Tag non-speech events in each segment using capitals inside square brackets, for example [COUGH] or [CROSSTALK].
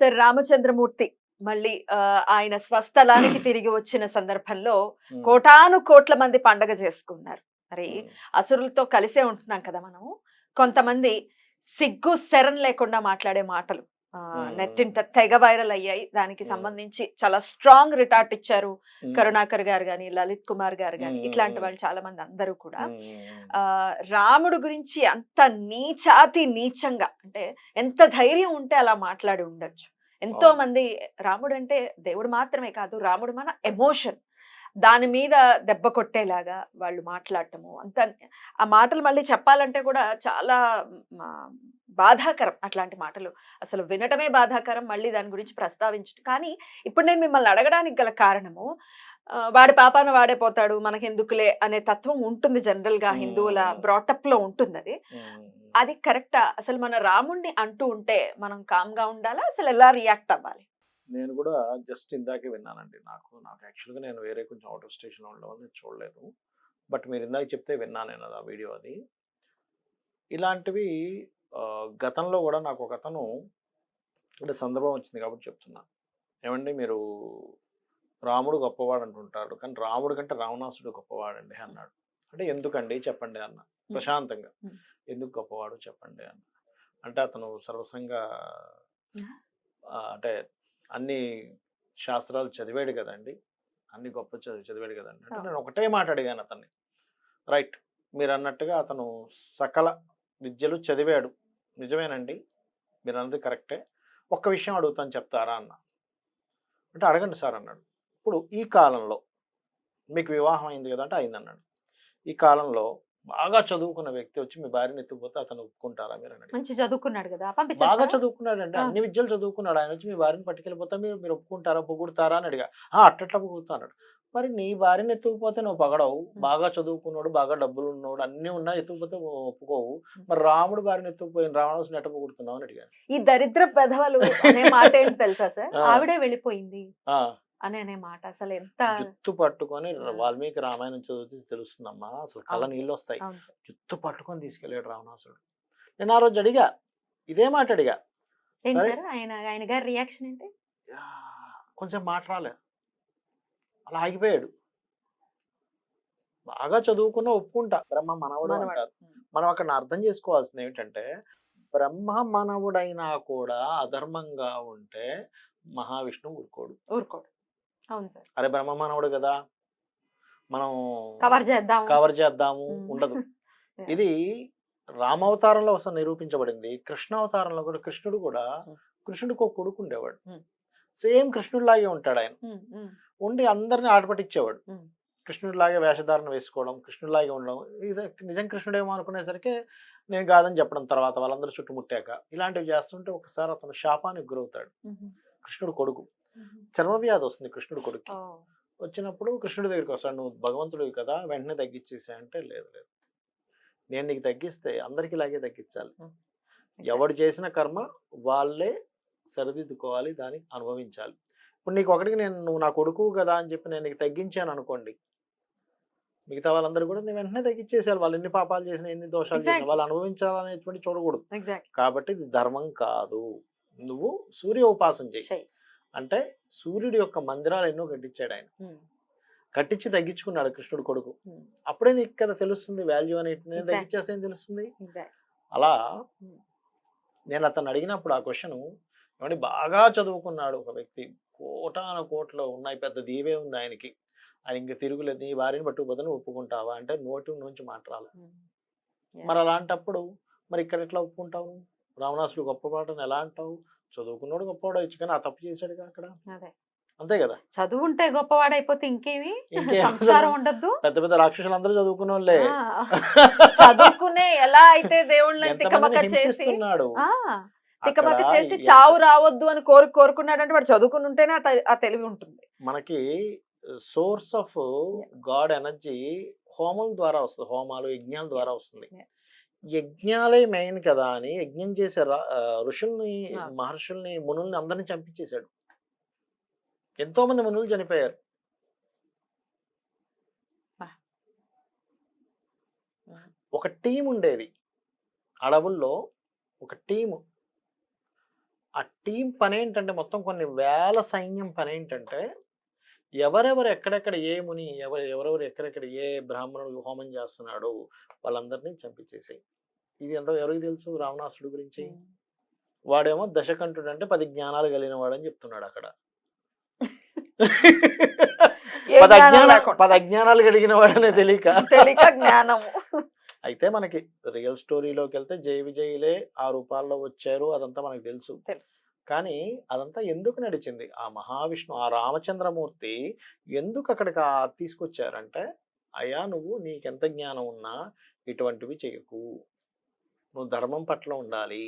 Sir Ramachandramurthy మళ్ళీ ఆయన స్వస్థలానికి [CLEARS THROAT] తిరిగి వచ్చిన సందర్భంలో కోటాను కోట్ల మంది పండగ చేసుకున్నారు. మరి అసురులతో కలిసే ఉంటున్నాం కదా మనము కొంతమంది సిగ్గు శరం లేకుండా మాట్లాడే మాటలు. నెట్టింట తెగ వైరల్ అయ్యాయి. దానికి సంబంధించి చాలా స్ట్రాంగ్ రిటార్ట్ ఇచ్చారు కరుణాకర్ గారు గాని లలిత్ కుమార్ గారు గాని. ఇట్లాంటి వాళ్ళు చాలా మంది అందరూ కూడా. ఆ రాముడు గురించి అంత నీచాతి నీచంగా అంటే ఎంత ధైర్యం ఉంటే అలా మాట్లాడి ఉండొచ్చు. ఎంతో. మంది రాముడు అంటే దేవుడు మాత్రమే కాదు రాముడు మన ఎమోషన్. దాని మీద దెబ్బ కొట్టేలాగా వాళ్ళు మాట్లాడటము. అంత ఆ మాటలు మళ్ళీ చెప్పాలంటే కూడా చాలా బాధాకరం అట్లాంటి మాటలు. అసలు వినటమే బాధాకరం మళ్ళీ దాని గురించి ప్రస్తావించడం కానీ ఇప్పుడు నేను మిమ్మల్ని అడగడానికి గల కారణము వాడి పాపాన వాడే పోతాడు మనకెందుకులే అనే తత్వం ఉంటుంది జనరల్గా హిందువుల మ్మ్. బ్రాటప్లో ఉంటుంది అది అది కరెక్టా? అసలు మన రాముణ్ణి అంటూ ఉంటే మనం కామ్గా ఉండాలా? అసలు ఎలా రియాక్ట్ అవ్వాలి? నేను కూడా జస్ట్ ఇందాకే విన్నానండి నాకు. నాకు యాక్చువల్గా నేను వేరే కొంచెం అవుట్ ఆఫ్ స్టేషన్ ఉండడం నేను చూడలేదు. బట్ మీరు ఇందాక చెప్తే విన్నాను నేను అది ఆ వీడియో అది. ఇలాంటివి గతంలో కూడా నాకు ఒక అతను అంటే సందర్భం వచ్చింది కాబట్టి చెప్తున్నా. ఏమండి మీరు రాముడు గొప్పవాడు అంటుంటారు కానీ రాముడు కంటే రావణాసుడు గొప్పవాడండి అన్నాడు. అంటే ఎందుకండి చెప్పండి అన్న. ప్రశాంతంగా. ఎందుకు గొప్పవాడు చెప్పండి అన్న. అంటే అతను సర్వసంగా అంటే అన్ని శాస్త్రాలు చదివాడు కదండి. అన్ని గొప్ప చదివి చదివాడు కదండి. అంటే. నేను ఒకటే మాట అడిగాను అతన్ని. రైట్ మీరు అన్నట్టుగా అతను సకల విద్యలు చదివాడు. నిజమేనండి. మీరు అన్నది కరెక్టే. ఒక్క విషయం అడుగుతాను చెప్తారా అన్న. అంటే అడగండి సార్ అన్నాడు. ఇప్పుడు ఈ కాలంలో మీకు వివాహం అయింది కదా అంటే అయింది అన్నాడు ఈ కాలంలో బాగా చదువుకున్న వ్యక్తి వచ్చి మీ భార్యని ఎత్తుకుపోతే అతను ఒప్పుకుంటారా మీరు అని. మంచి చదువుకున్నాడు కదా బాగా? చదువుకున్నాడండి. ఆ. అన్ని విద్యలు చదువుకున్నాడు. ఆయన వచ్చి మీ భార్యని పట్టుకెళ్ళిపోతా మీరు మీరు ఒప్పుకుంటారా పొగుడుతారా అని అడిగా. "ఆ, అట్టట్లా పొగుడుతా అన్నాడు మరి నీ భార్యని ఎత్తుకుపోతే నువ్వు పగడవు. బాగా చదువుకున్నాడు బాగా డబ్బులు ఉన్నాడు అన్ని ఉన్నా ఎత్తుకుపోతే ఒప్పుకోవు. మరి రాముడు భార్యని ఎత్తుకుపోయిన రావణాసుని ఎట్ట పొగుడుతున్నావు అని అడిగాను. ఈ దరిద్ర పెదవులు అనే మాట ఏంటి తెలుసా సార్. ఆవిడే వెళ్ళిపోయింది. "ఆ, అని అనే మాట. అసలు ఎంత జుత్తు పట్టుకొని. వాల్మీకి రామాయణం చదివితే తెలుస్తుందమ్మా. అసలు కళ్ళ. నీళ్ళు వస్తాయి. జుత్తు పట్టుకొని తీసుకెళ్ళాడు రావణాసుడు నేను ఆ రోజు అడిగా ఇదే మాట అడిగా. ఆయన ఆయన గారి రియాక్షన్ ఏంటి? కొంచెం మాట రాలే అలా ఆగిపోయాడు. బాగా చదువుకున్న ఒప్పుకుంటా. బ్రహ్మ మనవడు. అంటారు. మనం అక్కడ అర్థం చేసుకోవాల్సింది ఏమిటంటే బ్రహ్మ మనవుడైనా కూడా అధర్మంగా ఉంటే మహావిష్ణువు ఊరుకోడు. ఊరుకోడు. అరే బ్రహ్మ మనవుడు కదా మనం కవర్ చేద్దాం కవర్ చేద్దాము. ఉండదు. [LAUGHS] ఇది రామావతారంలో అసలు నిరూపించబడింది కృష్ణ అవతారంలో కూడా కృష్ణుడు కూడా. కృష్ణుడికి ఒక కొడుకు ఉండేవాడు. సేమ్ కృష్ణుడిలాగే ఉంటాడు ఆయన ఉండి అందరిని ఆటపట్టించేవాడు. కృష్ణుడిలాగే వేషధారణ వేసుకోవడం కృష్ణుడిలాగే ఉండడం ఇది నిజం కృష్ణుడేమో అనుకునేసరికి నేను కాదని చెప్పడం తర్వాత వాళ్ళందరూ చుట్టుముట్టాక ఇలాంటివి చేస్తుంటే ఒకసారి అతను శాపానికి గురవుతాడు కృష్ణుడు కొడుకు. చర్మవ్యాధి వస్తుంది కృష్ణుడు కొడుకు ఓ, వచ్చినప్పుడు కృష్ణుడి దగ్గరికి వస్తాడు నువ్వు భగవంతుడివి కదా వెంటనే తగ్గించేసా అంటే లేదు లేదు. నేను నీకు తగ్గిస్తే అందరికి ఇలాగే తగ్గించాలి. ఎవడు చేసిన కర్మ వాళ్ళే సరిదిద్దుకోవాలి దాన్ని అనుభవించాలి. ఇప్పుడు నీకు ఒకటికి నేను నువ్వు నా కొడుకు కదా అని చెప్పి నేను నీకు తగ్గించాను అనుకోండి. మిగతా వాళ్ళందరూ కూడా నేను వెంటనే తగ్గించేసేయాలి. వాళ్ళు ఎన్ని పాపాలు చేసిన ఎన్ని దోషాలు చేసిన. వాళ్ళు అనుభవించాలనేటువంటి చూడకూడదు. కాబట్టి ఇది ధర్మం కాదు. నువ్వు సూర్య ఉపాసన చెయ్. అంటే సూర్యుడి యొక్క మందిరాలు ఎన్నో కట్టించాడు ఆయన. కట్టించి తగ్గించుకున్నాడు కృష్ణుడు కొడుకు. అప్పుడే నీకు కదా తెలుస్తుంది వాల్యూ Exactly. తగ్గించేస్తే తెలుస్తుంది. అలా. నేను అతను అడిగినప్పుడు ఆ క్వశ్చన్ ఏమంటే బాగా చదువుకున్నాడు ఒక వ్యక్తి. కోటాన కోట్లో ఉన్నాయి పెద్ద దీవే ఉంది ఆయనకి. ఆయన ఇంకా తిరుగులేదు నీ భార్యని పట్టుకుపోతే ఒప్పుకుంటావా? అంటే నోటి నుంచి మాట్లాడాలి. మరి అలాంటప్పుడు మరి ఇక్కడ ఎట్లా ఒప్పుకుంటావు? రావణాసుడు గొప్పవాడని ఎలా అంటావు? చదువుకున్నాడు గొప్పవాడు అవచ్చు కానీ ఆ తప్పు చేశాడుగా అక్కడ? అంతే కదా? చదువు ఉంటే గొప్పవాడైపోతే ఇంకేమి? సంస్కారం ఉండద్దు. పెద్ద పెద్ద రాక్షసులు అందరూ చదువుకున్న వాళ్ళే చదువుకునే ఎలా అయితే దేవుళ్ళని తికమక ఎంతమందిని చేసి తిక్కమక్క చేసి చావు రావద్దు అని కోరు కోరుకున్నాడు అంటే వాడు చదువుకుని ఉంటేనే ఆ తెలివి ఉంటుంది. మనకి సోర్స్ ఆఫ్ గాడ్ ఎనర్జీ హోమం ద్వారా వస్తుంది. హోమాలు యజ్ఞాల ద్వారా వస్తుంది. యజ్ఞాలే మెయిన్ కదా అని యజ్ఞం చేసే ఋషుల్ని. మహర్షుల్ని మునుల్ని అందరిని చంపించేశాడు. ఎంతో మంది మునులు చనిపోయారు. ఒక టీం ఉండేది. అడవుల్లో ఒక టీము. ఆ టీం పని ఏంటంటే మొత్తం కొన్ని వేల సైన్యం పని ఏంటంటే ఎవరెవరు ఎక్కడెక్కడ ఏ ముని ఎవరు ఎవరెవరు ఎక్కడెక్కడ ఏ బ్రాహ్మణుడు హోమం చేస్తున్నాడో వాళ్ళందరినీ చంపించేసాయి. ఇది ఎంత ఎవరికి తెలుసు? రావణాసుడు గురించి. వాడేమో దశకంఠుడు అంటే పది జ్ఞానాలు కలిగిన వాడని చెప్తున్నాడు అక్కడ. పది అజ్ఞాన అజ్ఞానాలు కలిగిన వాడనే తెలియక. తెలియక జ్ఞానము. అయితే మనకి రియల్ స్టోరీలోకి వెళ్తే జయ విజయులే ఆ రూపాల్లో వచ్చారు అదంతా మనకు తెలుసు. తెలుసు. కానీ అదంతా ఎందుకు నడిచింది? ఆ మహావిష్ణు ఆ రామచంద్రమూర్తి ఎందుకు అక్కడికి ఆ తీసుకొచ్చారంటే అయ్యా నువ్వు నీకెంత జ్ఞానం ఉన్నా ఇటువంటివి చేయకు నువ్వు ధర్మం పట్ల ఉండాలి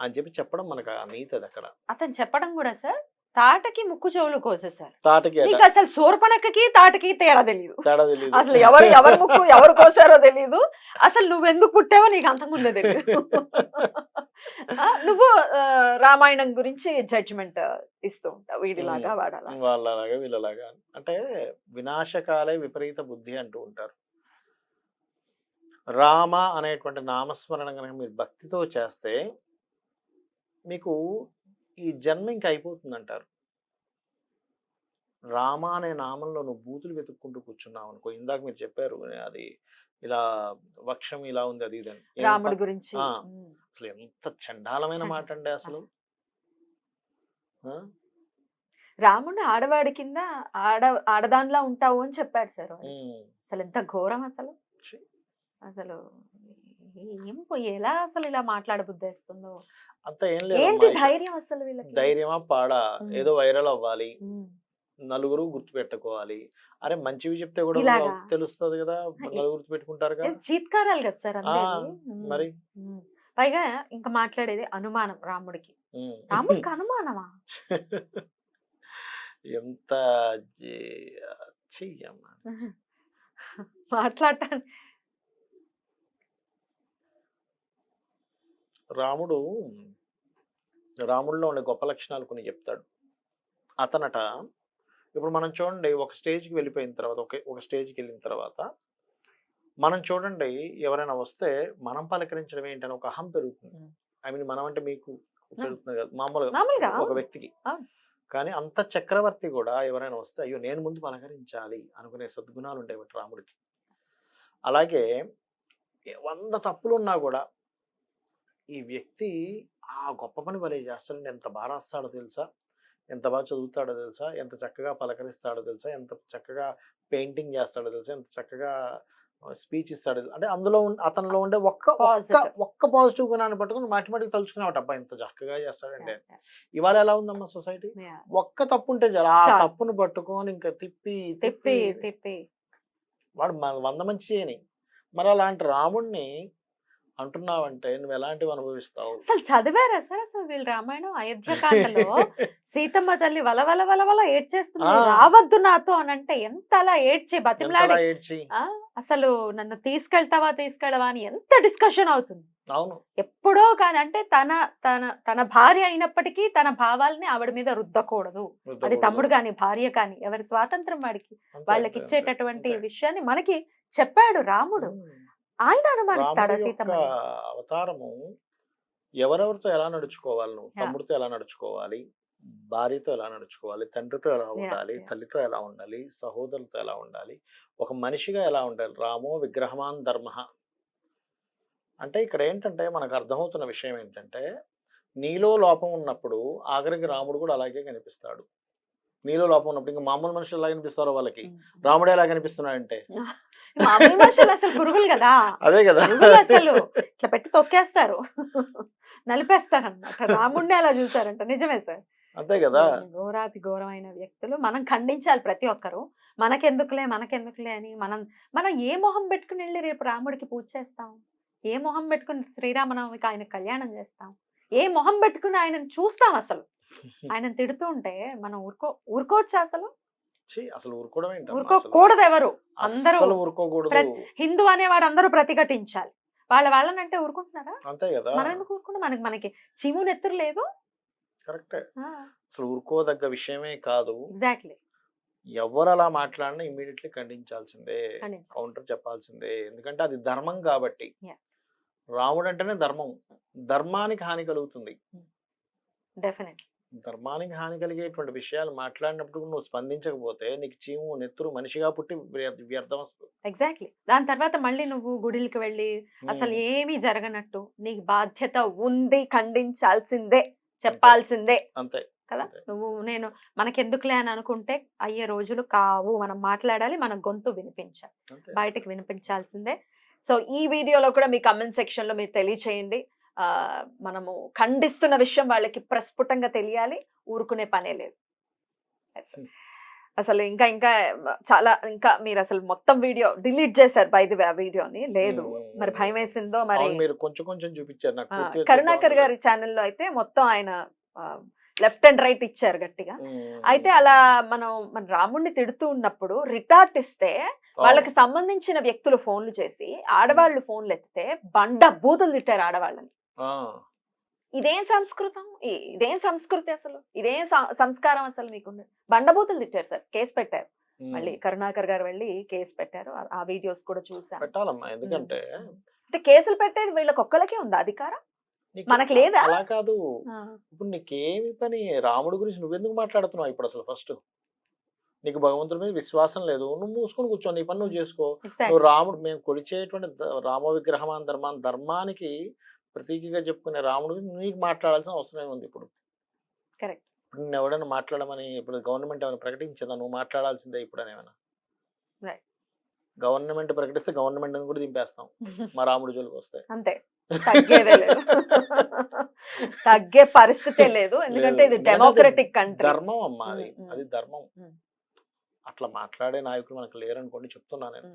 అని చెప్పి చెప్పడం మనకు ఆ నీతి అది అక్కడ. అతను చెప్పడం కూడా సార్? తాటకి ముక్కు చెవులు కోసేసారు తాటకి నీకు అసలు సోర్పణకకి తాటకి తేడా తెలియదు అసలు ఎవరు ఎవరు ముక్కు ఎవరు కోసారో తెలియదు అసలు నువ్వెందుకు పుట్టావో నీకు అంతకుముందే తెలియదు నువ్వు రామాయణం గురించి జడ్జిమెంట్ ఇస్తూ ఉంటావు వీడిలాగా వాడాలా? వాళ్ళలాగా వీళ్ళలాగా. అంటే వినాశకాలే విపరీత బుద్ధి అంటూ ఉంటారు. రామ అనేటువంటి నామస్మరణ కనుక మీరు భక్తితో చేస్తే మీకు ఈ జన్మ ఇంక అయిపోతుంది అంటారు రామ అనే నామంలో నువ్వు బూతులు వెతుక్కుంటూ కూర్చున్నావు అనుకో ఇందాక మీరు చెప్పారు అది ఇలా వక్షం ఇలా ఉంది అది ఇది రాముడి గురించి. అసలు ఎంత చండాలమైన చండ- మాట అండి అసలు? రాముడు ఆడవాడి కింద ఆడ ఆడదానిలా ఉంటావు అని చెప్పాడు సార్. అసలు ఎంత ఘోరం అసలు. అసలు ఏం ఎలా అసలు ఇలా మాట్లాడబుద్దేస్తుందో అంత ఏం లేదు ఏంటి. ధైర్యం అసలు వీళ్ళకి ధైర్యమా పాడా. ఏదో వైరల్ అవ్వాలి. నలుగురు గుర్తు పెట్టుకోవాలి అరే మంచివి చెప్తే కూడా? తెలుస్తుంది కదా నలుగురు గుర్తు పెట్టుకుంటారుగా ఇది చీత్కారాలు కదా సార్. మరి. పైగా ఇంకా మాట్లాడేది అనుమానం రాముడికి. రాముడికి [LAUGHS] అనుమానమా ఎంత. [LAUGHS] మాట్లాడటానికి రాముడు రాముడిలో ఉండే గొప్ప లక్షణాలు కొన్ని చెప్తాడు అతనట ఇప్పుడు మనం చూడండి ఒక స్టేజ్కి వెళ్ళిపోయిన తర్వాత ఒక ఒక స్టేజ్కి వెళ్ళిన తర్వాత మనం చూడండి ఎవరైనా వస్తే మనం పలకరించడం ఏంటని ఒక అహం పెరుగుతుంది. ఐ మీన్ మనం అంటే మీకు పెరుగుతుంది కదా మామూలుగా ఒక. వ్యక్తికి. కానీ అంత చక్రవర్తి కూడా ఎవరైనా వస్తే అయ్యో నేను ముందు పలకరించాలి అనుకునే సద్గుణాలు ఉండేవి రాముడికి అలాగే వంద తప్పులు ఉన్నా కూడా ఈ వ్యక్తి ఆ గొప్ప పని భలే చేస్తాడు ఎంత బాగా రాస్తాడో తెలుసా? ఎంత బాగా చదువుతాడో తెలుసా? ఎంత చక్కగా పలకరిస్తాడో తెలుసా? ఎంత చక్కగా పెయింటింగ్ చేస్తాడో తెలుసా? ఎంత చక్కగా స్పీచ్ ఇస్తాడో? అంటే అందులో అతనిలో ఉండే ఒక్క ఒక్క పాజిటివ్. గుణాన్ని పట్టుకుని మాటి మాటికి తలుచుకునేవాట అబ్బా ఇంత చక్కగా చేస్తాడంటే. ఇవాళ ఎలా ఉందమ్మా సొసైటీ. ఒక్క తప్పు ఉంటే చాలు. ఆ. తప్పును పట్టుకొని ఇంకా తిప్పి తిప్పి తిప్పి వాడు వంద మంచి చేయని. మరి అలాంటి రాముడిని అంటున్నావంటే నువ్వు ఎలాంటివి అనుభవిస్తావు? అసలు చదివారా సార్? అసలు వీళ్ళు రామాయణం అయోధ్యకాండలో [LAUGHS] సీతమ్మ తల్లి వల వల వల వల ఏడ్చేస్తుంది. రావద్దు నాతో అని అంటే ఎంత అలా ఏడ్చి? బతిమలాడి అసలు నన్ను తీసుకెళ్తావా తీసుకెళ్ళవా అని ఎంత డిస్కషన్ అవుతుంది. అవును. ఎప్పుడో కానీ అంటే తన తన తన భార్య అయినప్పటికీ తన భావాల్ని ఆవిడ మీద రుద్దకూడదు. అది తమ్ముడు కానీ భార్య కానీ ఎవరి స్వాతంత్రం వాడికి వాళ్ళకి ఇచ్చేటటువంటి. విషయాన్ని మనకి చెప్పాడు రాముడు. ఆయన అనుమానిస్తాడా సీతమ్మ అవతారము ఎవరెవరితో ఎలా నడుచుకోవాలి నువ్వు. తమ్ముడితో ఎలా నడుచుకోవాలి? భార్యతో ఎలా నడుచుకోవాలి? తండ్రితో ఎలా ఉండాలి. తల్లితో ఎలా ఉండాలి? సహోదరులతో ఎలా ఉండాలి? ఒక మనిషిగా ఎలా ఉండాలి? రామో విగ్రహమాన్ ధర్మ. అంటే ఇక్కడ ఏంటంటే మనకు అర్థమవుతున్న విషయం ఏంటంటే నీలో లోపం ఉన్నప్పుడు ఆఖరికి రాముడు కూడా అలాగే కనిపిస్తాడు. నీలో లోపం ఉన్నప్పుడు ఇంకా మామూలు మనుషులు ఎలా కనిపిస్తారో వాళ్ళకి. రాముడు ఎలా కనిపిస్తున్నాడంటే [LAUGHS] మామూలు మనుషులు అసలు పురుగులు కదా. అదే కదా. అసలు. ఇట్లా పెట్టి తొక్కేస్తారు. [LAUGHS] నలిపేస్తారు అనమాట రాముడిని అలా చూసారంట. నిజమే సార్. అంతే కదా. ఘోరాతి ఘోరమైన వ్యక్తులు మనం ఖండించాలి ప్రతి ఒక్కరు. మనకెందుకులే మనకెందుకులే అని మనం మనం ఏ మొహం పెట్టుకుని వెళ్ళి రేపు రాముడికి పూజ చేస్తాం? ఏ మొహం పెట్టుకుని శ్రీరామనవమికి ఆయన కళ్యాణం చేస్తాం? ఏ మొహం పెట్టుకుని ఆయనను చూస్తాం అసలు? ఆయన తిడుతూ ఉంటే మనం ఊరుకో ఊరుకోవచ్చా అసలు? అసలు ఊరుకోవడం? ఊరుకోకూడదు ఎవరు అందరూ. ఊరుకోకూడదు. హిందూ అనేవాడు అందరూ ప్రతిఘటించాలి. వాళ్ళ వాళ్ళనంటే ఊరుకుంటున్నారా? అంతే కదా. మనం ఎందుకు ఊరుకుంటాం మనకి మనకి చీము నెత్తురు లేదు? కరెక్టే. అసలు ఊరుకోదగ్గ విషయమే కాదు. ఎగ్జాక్ట్లీ. ఎవరు అలా మాట్లాడినా ఇమీడియట్లీ ఖండించాల్సిందే. కౌంటర్ చెప్పాల్సిందే. ఎందుకంటే అది ధర్మం కాబట్టి. రాముడు అంటేనే ధర్మం. ధర్మానికి హాని కలుగుతుంది. డెఫినెట్లీ. ధర్మానికి హాని కలిగేటువంటి విషయాలు మాట్లాడినప్పుడు నువ్వు స్పందించకపోతే నీకు చీము నెత్తురు మనిషిగా పుట్టి వ్య- వ్యర్థం వస్తుంది. ఎగ్జాక్ట్లీ దాని తర్వాత మళ్ళీ నువ్వు గుడిలకు వెళ్ళి అసలు ఏమీ జరగనట్టు నీకు బాధ్యత ఉంది ఖండించాల్సిందే చెప్పాల్సిందే అంతే. కదా. నువ్వు నేను మనకెందుకులే అని అనుకుంటే అయ్యే రోజులు కావు. మనం మాట్లాడాలి మన గొంతు వినిపించాలి. బయటకు వినిపించాల్సిందే. సో ఈ వీడియోలో కూడా మీ కమెంట్ సెక్షన్లో మీరు తెలియచేయండి. మనము ఖండిస్తున్న విషయం వాళ్ళకి ప్రస్ఫుటంగా తెలియాలి ఊరుకునే పనే లేదు. అసలు ఇంకా ఇంకా చాలా ఇంకా మీరు అసలు మొత్తం వీడియో డిలీట్ చేశారు బై ది ఆ వీడియోని. లేదు. మరి భయం వేసిందో మరి మీరు కొంచెం కొంచెం చూపించారు. కరుణాకర్ గారి ఛానల్లో అయితే మొత్తం ఆయన లెఫ్ట్ అండ్ రైట్ ఇచ్చారు గట్టిగా. అయితే అలా మనం మన రాముడిని తిడుతూ ఉన్నప్పుడు రిటార్ట్ ఇస్తే. వాళ్ళకి సంబంధించిన వ్యక్తులు ఫోన్లు చేసి ఆడవాళ్ళు ఫోన్లు ఎత్తితే బండ బూతులు తిట్టారు ఆడవాళ్ళని. ఇదేం సంస్కృతం? ఇదేం సంస్కృతి అసలు? ఇదేం సంస్కారం అసలు మీకుంది బండబూతులు తిట్టారు సార్ కేసు పెట్టారు. మళ్ళీ కరుణాకర్ గారు వెళ్ళి కేసు పెట్టారు. ఆ- వీడియోస్ కూడా చూసాను పెట్టాలమ్మా ఎందుకంటే అంటే కేసులు పెట్టేది వీళ్ళకి ఒక్కళ్ళకే ఉందా అధికారం? నీకు మనకు లేదా? అలా కాదు. ఇప్పుడు నీకేమి పని? రాముడి గురించి నువ్వెందుకు మాట్లాడుతున్నావు ఇప్పుడు అసలు ఫస్ట్? నీకు భగవంతుడి మీద విశ్వాసం లేదు. నువ్వు మూసుకొని కూర్చో నీ పని నువ్వు చేసుకో. నువ్వు రాముడు మేము కొలిచేటువంటి రామ విగ్రహం అని ధర్మాన్ని ధర్మానికి ప్రతీకగా చెప్పుకునే రాముడు నీకు మాట్లాడాల్సిన అవసరం ఏముంది ఇప్పుడు. కరెక్ట్. ఇప్పుడు నేను ఎవడైనా మాట్లాడమని ఇప్పుడు గవర్నమెంట్ ఏమైనా ప్రకటించిందా? నువ్వు మాట్లాడాల్సిందే ఇప్పుడు అని ఏమైనా. గవర్నమెంట్ ప్రకటిస్తే గవర్నమెంట్ కూడా దింపేస్తాం. మా రాముడి జోలికి వస్తే. అంతే. తగ్గేదే లేదు తగ్గే పరిస్థితే లేదు. ఎందుకంటే. ఇది డెమోక్రటిక్ కంట్రీ ధర్మం అమ్మా అది. అది ధర్మం. అట్లా మాట్లాడే నాయకులు మనకు లేరనుకోండి చెప్తున్నా నేను.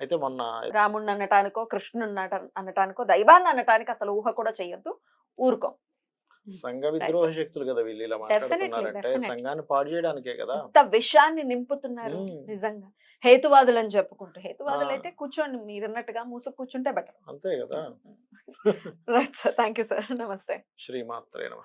అయితే మొన్న రాముడిని అనటానికో కృష్ణుని అనట అనటానికో దైవాన్ని అనటానికి అసలు ఊహ కూడా చెయ్యొద్దు. ఊరుకో. సంఘ విద్రోహ శక్తులు కదా వీళ్ళు ఇలా మాట్లాడుతున్నారంటే. సంఘాన్ని పాడు చేయడానికే కదా. ఇంత విషాన్ని నింపుతున్నారు. నిజంగా. హేతువాదులు అని చెప్పుకుంటూ హేతువాదులు. అయితే కూర్చోండి మీరు అన్నట్టుగా మూసుకు కూర్చుంటే బెటర్. అంతే కదా. Right sir thank you sir నమస్తే శ్రీమాత్రే నమ